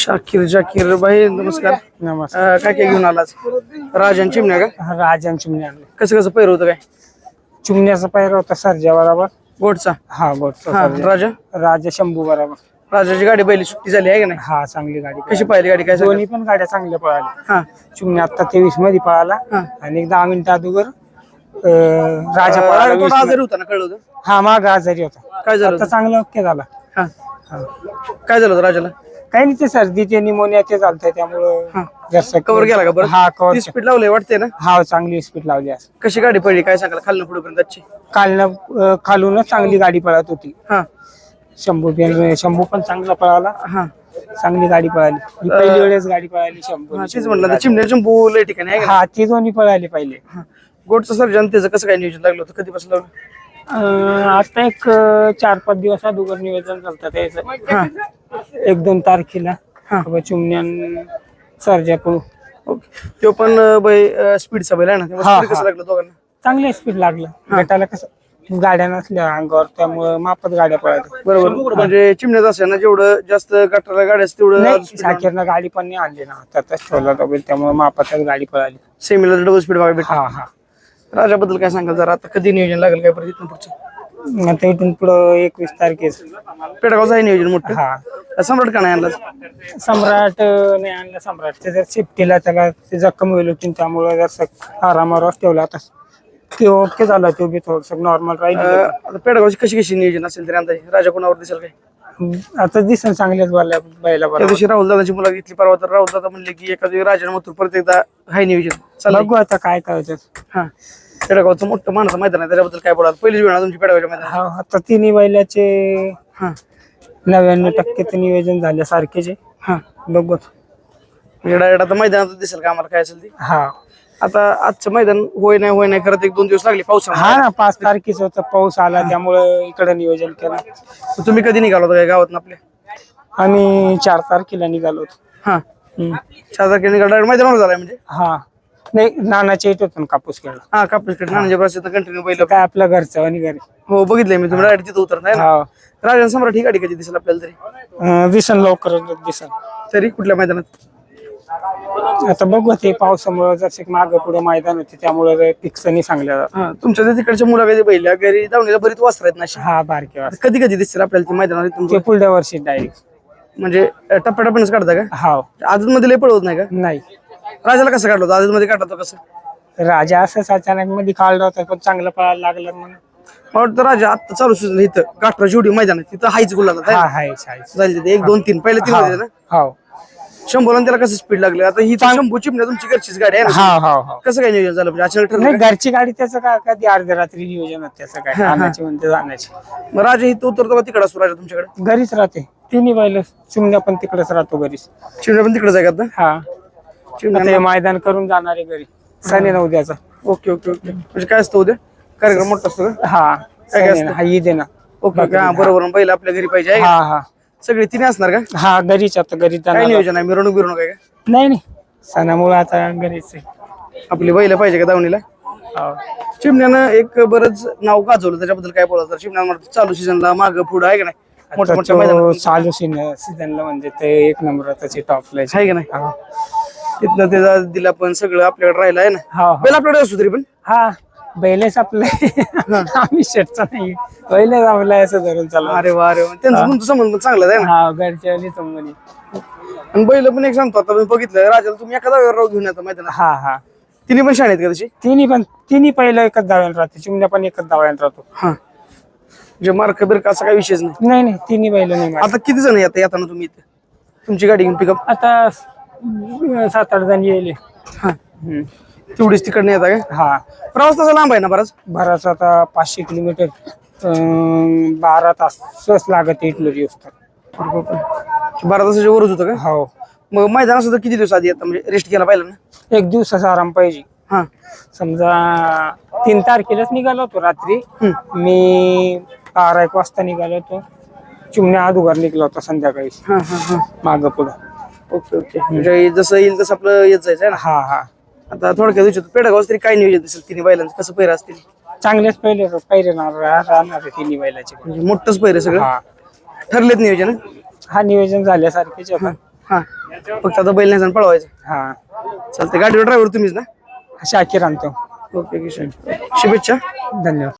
शाकीर जाकीर. भाई नमस्कार. नमस्कार. अं, काय काय घेऊन आलाच राजन चिमण्या का? राजन चिमणे आणले कसं कसं पैर होतं काय? चिमण्याचा पायरा होता सरजा बरोबर. गोडचा? हा गोडचा हा सर्जा. राजा? राजा शंभू बरोबर. राजाची गाडी बैली सुट्टी झाली आहे का नाही? हा चांगली गाडी. कशी पाहिली गाडी? काय सांगाल? दोन्ही पण गाड्या चांगल्या पळाल्या. हा. चिमणे आता तेवीसमध्ये पळाला. हा. आणि एक दहा मिनिटं अगोदर अं, राजा पळाला. राजा थोडा. आजारी होता ना कळलं होतं? हा माग आजारी होता. काय झालं आता होतं? चांगला ओके झाला. हा. हा. काय झालं होतं राजाला? काही नाही ते सर्दी ते निमोनिया ते चालतंय त्यामुळं हा. कवर गेला का बरं हा कवर ती स्पीड लावलंय वाटते ना? हा चांगली स्पीड लावली आज. कशी गाडी पडली? काय सांगाल? खाल्लं पुढे पर्यंत आजची? कालनं अं, खालूनच चांगली गाडी पळत होती. हा. शंभू शंभू पण चांगला पळाला. हा. चांगली गाडी पळाली. ही पहिली वेळेस गाडी पळाली शंभू हा, तेच म्हटलं चिमण्या चिंबू लय ठिकाणी आहे का? हा ती दोन्ही पळाली पहिले. हा. गोडचं सर्जन त्याचं कसं काय नियोजन लागलं होतं? कधीपासून लावलं? अं, आता एक अं, चार पाच दिवस अगोदर नियोजन चालतं हा त्याचं. एक दोन तारखेला हा. बाबा चिमण्यान सर्जा ओके तो पण अं, बै स्पीडचा बैल आहे ना? हा, speed कसं हा. लागलं दोघांना? चांगलं स्पीड लागलं. गटाला कसं गाड्या नसल्या अंगावर त्यामुळं मापात गाड्या पळायच्या बरोबर. म्हणजे चिमण्यात असेल ना जेवढं जास्त गटाला गाड्या असतील तेवढं नाही शाकीरनं गाडी पण नाही आणली ना. त्यातच ठेवला बैल, त्यामुळे मापातच गाडी पळाली. सेमीला डबल स्पीड बघा भेटला. हा हा. राजाबद्दल काय सांगाल जरा? आता कधी नियोजन लागेल काय परत इथून पुढचं? आता इथून पुढं एकवीस तारखेच. पेडगावचं आहे नियोजन मोठं. हा. सम्राट का नाही आणला? सम्राट अं, नाही आणलं सम्राट ते जर सेफ्टीला त्याला ते जखम होईल होती त्यामुळे जर आरामावर ठेवला आता. ते ओके झाला तो बी थोडस नॉर्मल राहील. आता पेडगावची कशी कशी नियोजन असेल तरी अंदाजे? राजा कोणावर दिसेल काय? आता दिसन चांगल्याच बाला बैला त्या बरोबर दिवशी राहुल दादाची मुलं घेतली परवा तर राहुल दादा म्हणले की दिवशी राजा मथुर परत एकदा हाय नियोजन. चाललंय बघू आता काय करायचं हा. पेडगावचं मोठं माणसं मैदान आहे त्याच्याबद्दल काय बोलाल? पहिलीच वेळ ना तुमची पेडगावच्या मैदान हा आता तिन्ही बैलाचे हा. नव्याण्णव टक्के तर नियोजन झाले सारखेचे. हा. बघू म्हणजे डायरेक्ट आता मैदानात दिसेल का आम्हाला? काय असेल ते? हा. आता आजचं मैदान होय नाही होय नाही करत एक दोन दिवस लागले पावसामुळे हा ना पाच तारखेच होतं पाऊस आला त्यामुळं इकडे नियोजन केलं. तुम्ही कधी निघाला होता काय गावात आपल्या? आम्ही चार तारखेला निघालो होतो. हा. हम्म. चार तारखेला निघाला डायरेक्ट मैदानावर झालाय म्हणजे? हा. नाही नानाच्या इथं होतो ना कापूस केला. हा कापूसकडे नानाच्या बरं कंटिन्यू पहिलं. काय आपलं घरचं आणि घरी. हो बघितलंय मी. तुम्ही डायरेक्ट तिथं उतरत आहे ना? हा. राजन सम्राट ही गाडी कधी दिसेल आपल्याला तरी? अं, दिसन लवकर दिसन तरी कुठल्या मैदानात? आता बघू ते पावसामुळे जसे मागे पुढे मैदान होते त्यामुळे फिक्स नाही सांगलं हा तुमच्या त्या तिकडच्या मुला कधी पहिल्या घरी दावणीला बरीच वासर आहेत नाशी हा बारके वाजता कधी कधी दिसतील आपल्याला ते मैदानात ते तुमचं पुढल्या वर्षी डायरेक्ट म्हणजे टप्प्याटप्प्यानेच काढता का? हा. आदत मध्ये लय पळवत नाही का? नाही. राजाला कसं काढलं होतं? मध्ये काढला होता कसं? राजा असंच अचानक मध्ये काढला होता पण चांगलं पळायला लागलं म्हणून. मला वाटतं राजा आता चालू सुद्धा इथं गाठरा जेवढी मैदान आहे तिथं हायच गुलाला हा तिथे एक दोन तीन पहिले तीन होते ना? हो. शंभूला त्याला कसं स्पीड लागलं? आता ही तर शंभू चिमण्या तुमची घरचीच गाडी आहे ना? हा हा हा. कसं काय नियोजन झालं? म्हणजे अचानक ठरलं नाही घरची गाडी त्याचं काय कधी अर्ध्या रात्री नियोजन होतं त्याचं काय? आणायची म्हणते जाण्याची मग राजा ही तो उतरतो का तिकडे असतो राजा तुमच्याकडे? घरीच राहते. तिन्ही बैल चिमण्या पण तिकडेच राहतो घरीच. चिमण्या पण तिकडेच आहे का आता? हा. आता हे मैदान करून जाणारे घरी. सनी ना उद्याचा. Okay okay okay. म्हणजे काय असतं उद्या? कार्यक्रम मोठा असतो का? हा काय हा ईद आहे ना. Okay okay. हा बरोबर. पहिला आपल्या घरी पाहिजे आहे का? हा हा. सगळे तिने असणार का? हा घरीच आता घरीच काय जाणार नियोजन आहे? मिरवणूक बिरवणूक आहे का? नाही नाही. सणामुळे आता घरीच आहे. आपली बैल पाहिजे का दावणीला? हो. चिमण्यानं एक बरंच नाव गाजवलं. त्याच्याबद्दल काय बोलायचं चिमण्या म्हणतो चालू सीझनला माग पुढं आहे का नाही? मोठ्या आता मोठ्या तो मैदानात चालू सीझनला म्हणजे ते एक नंबर त्याची टॉपला आहे. का नाही? तिथनं त्याचा दिला पण सगळं आपल्याकडे राहिलं आहे ना. हा बैल आपल्याकडे असतो तरी पण. हा बैलेच आपले. आम्ही शेटचा नाही. बैलेच आपला असं धरून चालू अरे वा अरे वा. त्यांचा तुमचा संबंध पण चांगला आहे ना. हा घरच्या संबंधी. आणि बैल पण एक सांगतो आता मी बघितलं राजाला तुम्ही एखादा राव घेऊन येता मैदानात. हा हा. तिने पण शाळेत का तशी? तिन्ही पण तिन्ही पहिलं एकच दाव्याला राहते चिमण्या पण एकच दाव्याला राहतो. हा. म्हणजे मार्क बिर्क असा काही विषयच नाही. नाही नाही तिन्ही बैल नाही. आता किती जण येतात येताना तुम्ही इथे? तुमची गाडी घेऊन पिकअप आता सात आठ जण येईल. हा. तेवढीच तिकडनं येता का हा. प्रवास तसा लांब आहे ना बराच? बराच आता पाचशे किलोमीटर. अं, बारा तास सहज लागत इटलं दिवस बारा तासाच्या वरच होतं का हो. मग मैदान तर किती दिवस आधी येतं म्हणजे रेस्ट केला पाहिजे ना? एक दिवसाचा आराम पाहिजे. हा. समजा तीन तारखेलाच निघालो होतो रात्री. हम्म. मी बारा एक वाजता निघालो होतो. चिमण्या अगोदर निघलो होता संध्याकाळी. हा हा हा. माग पुढं. Okay okay. म्हणजे जसं येईल तसं आपलं येत जायचं आहे ना? हा हा. आता थोडक्यात विचारतो पेडगाव तरी काय नियोजन दिसेल? तिने बैलांचं? कसं पैर असतील? चांगलेच पहिले पहिले राहणार आहे तिन्ही बैलाचे. म्हणजे मोठंच पैर सगळं? हा. ठरलेत नियोजन? हं? नियोजन झाल्यासारखेच आता हा. फक्त आता बैल नाही पळवायचं. हा. चालतंय. गाडीवर ड्रायव्हर तुम्हीच ना? शाकीर आणतो. ओके शुभेच्छा. धन्यवाद.